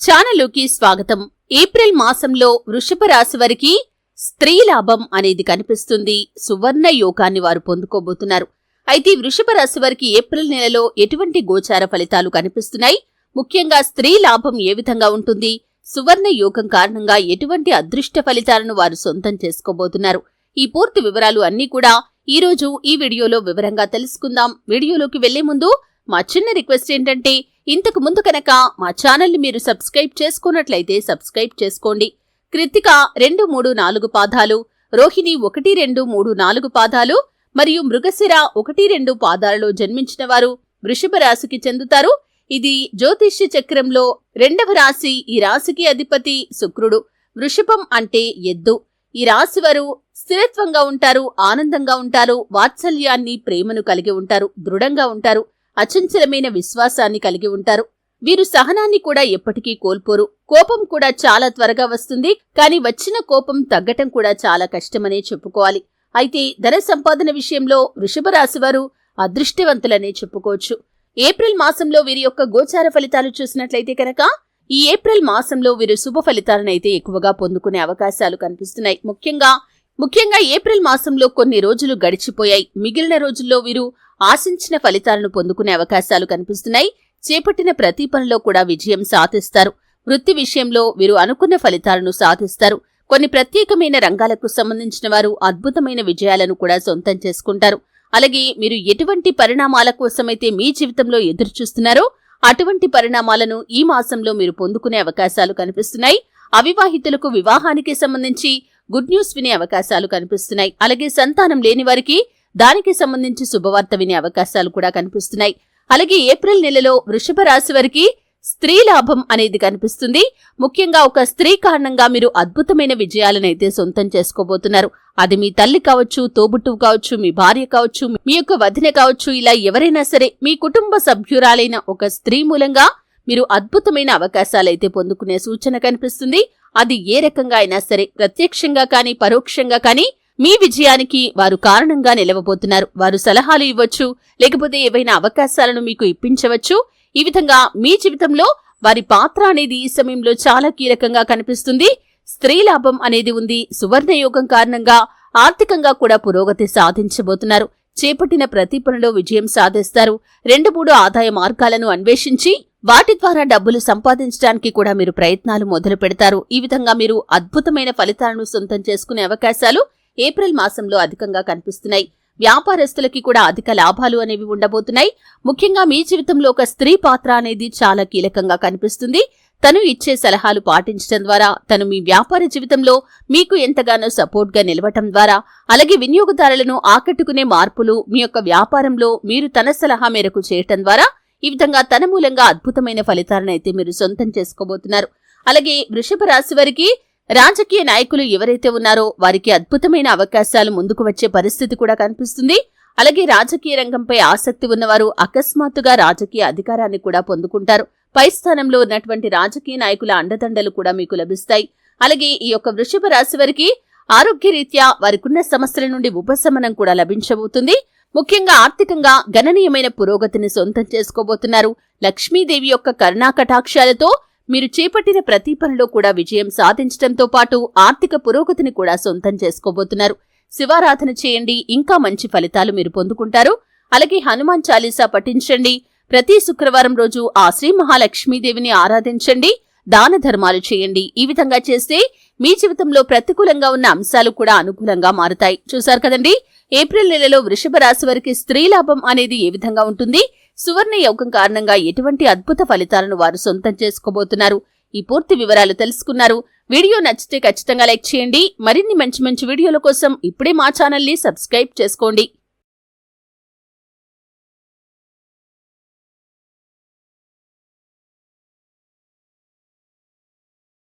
ఛానలుకి స్వాగతం. ఏప్రిల్ మాసంలో వృషభ రాశి వారికి స్త్రీ లాభం అనేది కనిపిస్తుంది. సువర్ణ యోగాన్ని వారు పొందుకోబోతున్నారు. అయితే వృషభ రాశి వారికి ఏప్రిల్ నెలలో ఎటువంటి గోచార ఫలితాలు కనిపిస్తున్నాయి? ముఖ్యంగా స్త్రీ లాభం ఏ విధంగా ఉంటుంది? సువర్ణ యోగం కారణంగా ఎటువంటి అదృష్ట ఫలితాలను వారు సొంతం చేసుకోబోతున్నారు? ఈ పూర్తి వివరాలు అన్నీ కూడా ఈ రోజు ఈ వీడియోలో వివరంగా తెలుసుకుందాం. వీడియోలోకి వెళ్ళే ముందు మా చిన్న రిక్వెస్ట్ ఏంటంటే ఇంతకు ముందు కనుక మా ఛానల్ని మీరు సబ్స్క్రైబ్ చేసుకున్నట్లయితే సబ్స్క్రైబ్ చేసుకోండి. కృతిక రెండు మూడు నాలుగు పాదాలు రోహిణి ఒకటి రెండు మూడు నాలుగు పాదాలు మరియు మృగశిర ఒకటి రెండు పాదాలలో జన్మించిన వారు వృషభ రాశికి చెందుతారు. ఇది జ్యోతిష్య చక్రంలో రెండవ రాశి ఈ రాశికి అధిపతి శుక్రుడు. వృషభం అంటే ఎద్దు. ఈ రాశి వారు స్థిరత్వంగా ఉంటారు ఆనందంగా ఉంటారు వాత్సల్యాన్ని ప్రేమను కలిగి ఉంటారు దృఢంగా ఉంటారు. అచంచలమైన విశ్వాసాన్ని కలిగి ఉంటారు. వీరు సహనాన్ని కూడా ఎప్పటికీ కోల్పోరు. కోపం కూడా చాలా త్వరగా వస్తుంది. కానీ వచ్చిన కోపం తగ్గటం కూడా చాలా కష్టమనే చెప్పుకోవాలి. అయితే ధన సంపాదన విషయంలో వృషభ వారు అదృష్టవంతులనే చెప్పుకోవచ్చు. ఏప్రిల్ మాసంలో వీరి యొక్క గోచార ఫలితాలు చూసినట్లయితే కనుక ఈ ఏప్రిల్ మాసంలో వీరు శుభ ఫలితాలను అయితే ఎక్కువగా పొందుకునే అవకాశాలు కనిపిస్తున్నాయి. ముఖ్యంగా ముఖ్యంగా ఏప్రిల్ మాసంలో కొన్ని రోజులు గడిచిపోయాయి. మిగిలిన రోజుల్లో వీరు ఆశించిన ఫలితాలను పొందుకునే అవకాశాలు కనిపిస్తున్నాయి. చేపట్టిన ప్రతి పనిలో కూడా విజయం సాధిస్తారు. వృత్తి విషయంలో వీరు అనుకున్న ఫలితాలను సాధిస్తారు. కొన్ని ప్రత్యేకమైన రంగాలకు సంబంధించిన వారు అద్భుతమైన విజయాలను కూడా సొంతం చేసుకుంటారు. అలాగే మీరు ఎటువంటి పరిణామాల కోసమైతే మీ జీవితంలో ఎదురు చూస్తున్నారో అటువంటి పరిణామాలను ఈ మాసంలో మీరు పొందుకునే అవకాశాలు కనిపిస్తున్నాయి. అవివాహితులకు వివాహానికి సంబంధించి గుడ్ న్యూస్ వినే అవకాశాలు కనిపిస్తున్నాయి. అలాగే సంతానం లేని వారికి దానికి సంబంధించి శుభవార్త వినే అవకాశాలు కూడా కనిపిస్తున్నాయి. అలాగే ఏప్రిల్ నెలలో వృషభ రాశి వారికి స్త్రీ లాభం అనేది కనిపిస్తుంది. ముఖ్యంగా ఒక స్త్రీ కారణంగా మీరు అద్భుతమైన విజయాలనైతే సొంతం చేసుకోబోతున్నారు. అది మీ తల్లి కావచ్చు తోబుట్టువు కావచ్చు మీ భార్య కావచ్చు మీ యొక్క వదిన కావచ్చు ఇలా ఎవరైనా సరే మీ కుటుంబ సభ్యురాలైన ఒక స్త్రీ మూలంగా మీరు అద్భుతమైన అవకాశాలైతే పొందుకునే సూచన కనిపిస్తుంది. అది ఏ రకంగా అయినా సరే ప్రత్యక్షంగా కానీ పరోక్షంగా కానీ మీ విజయానికి వారు కారణంగా నిలవబోతున్నారు. వారు సలహాలు ఇవ్వచ్చు లేకపోతే ఏవైనా అవకాశాలను మీకు ఇప్పించవచ్చు. ఈ విధంగా మీ జీవితంలో వారి పాత్ర అనేది ఈ సమయంలో చాలా కీలకంగా కనిపిస్తుంది. స్త్రీ లాభం అనేది ఉంది. సువర్ణ యోగం కారణంగా ఆర్థికంగా కూడా పురోగతి సాధించబోతున్నారు. చేపట్టిన ప్రతి పనిలో విజయం సాధిస్తారు. రెండు మూడు ఆదాయ మార్గాలను అన్వేషించి వాటి ద్వారా డబ్బులు సంపాదించడానికి కూడా మీరు ప్రయత్నాలు మొదలు పెడతారు ఈ విధంగా మీరు అద్భుతమైన ఫలితాలను సొంతం చేసుకునే అవకాశాలు ఏప్రిల్ మాసంలో అధికంగా కనిపిస్తున్నాయి. వ్యాపారస్తులకి కూడా అధిక లాభాలు అనేవి ఉండబోతున్నాయి. ముఖ్యంగా మీ జీవితంలో ఒక స్త్రీ పాత్ర అనేది చాలా కీలకంగా కనిపిస్తుంది. తను ఇచ్చే సలహాలు పాటించడం ద్వారా తను మీ వ్యాపార జీవితంలో మీకు ఎంతగానో సపోర్ట్గా నిలవటం ద్వారా అలాగే వినియోగదారులను ఆకట్టుకునే మార్పులు మీ యొక్క వ్యాపారంలో మీరు తన సలహా మేరకు చేయటం ద్వారా ఈ విధంగా తన మూలంగా అద్భుతమైన ఫలితాలను అయితే మీరు సొంతం చేసుకోబోతున్నారు. అలాగే వృషభ రాశి వారికి రాజకీయ నాయకులు ఎవరైతే ఉన్నారో వారికి అద్భుతమైన అవకాశాలు ముందుకు వచ్చే పరిస్థితి కూడా కనిపిస్తుంది. అలాగే రాజకీయ రంగంపై ఆసక్తి ఉన్నవారు అకస్మాత్తుగా రాజకీయ అధికారాన్ని కూడా పొందుకుంటారు. పై స్థానంలో ఉన్నటువంటి రాజకీయ నాయకుల అండదండలు కూడా మీకు లభిస్తాయి. అలాగే ఈ యొక్క వృషభ రాశి వారికి ఆరోగ్యరీత్యా వారికున్న సమస్యల నుండి ఉపశమనం కూడా లభించబోతుంది. ముఖ్యంగా ఆర్థికంగా గణనీయమైన పురోగతిని సొంతం చేసుకోబోతున్నారు. లక్ష్మీదేవి యొక్క కరుణా కటాక్షాలతో మీరు చేపట్టిన ప్రతి పనిలో కూడా విజయం సాధించడంతో పాటు ఆర్థిక పురోగతిని కూడా సొంతం చేసుకోబోతున్నారు. శివారాధన చేయండి ఇంకా మంచి ఫలితాలు మీరు పొందుకుంటారు. అలాగే హనుమాన్ చాలీసా పఠించండి. ప్రతి శుక్రవారం రోజు ఆ శ్రీ మహాలక్ష్మీదేవిని ఆరాధించండి దాన ధర్మాలు చేయండి. ఈ విధంగా చేస్తే మీ జీవితంలో ప్రతికూలంగా ఉన్న అంశాలు కూడా అనుకూలంగా మారుతాయి. చూశారు కదండి? ఏప్రిల్ నెలలో వృషభ రాశి వారికి స్త్రీ లాభం అనేది ఏ విధంగా ఉంటుంది? సువర్ణ యోగం కారణంగా ఎటువంటి అద్భుత ఫలితాలను వారు సొంతం చేసుకోబోతున్నారు. ఈ పూర్తి వివరాలు తెలుసుకున్నారు. వీడియో నచ్చితే ఖచ్చితంగా లైక్ చేయండి. మరిన్ని మంచి మంచి వీడియోల కోసం ఇప్పుడే మా ఛానల్ని సబ్స్క్రైబ్ చేసుకోండి.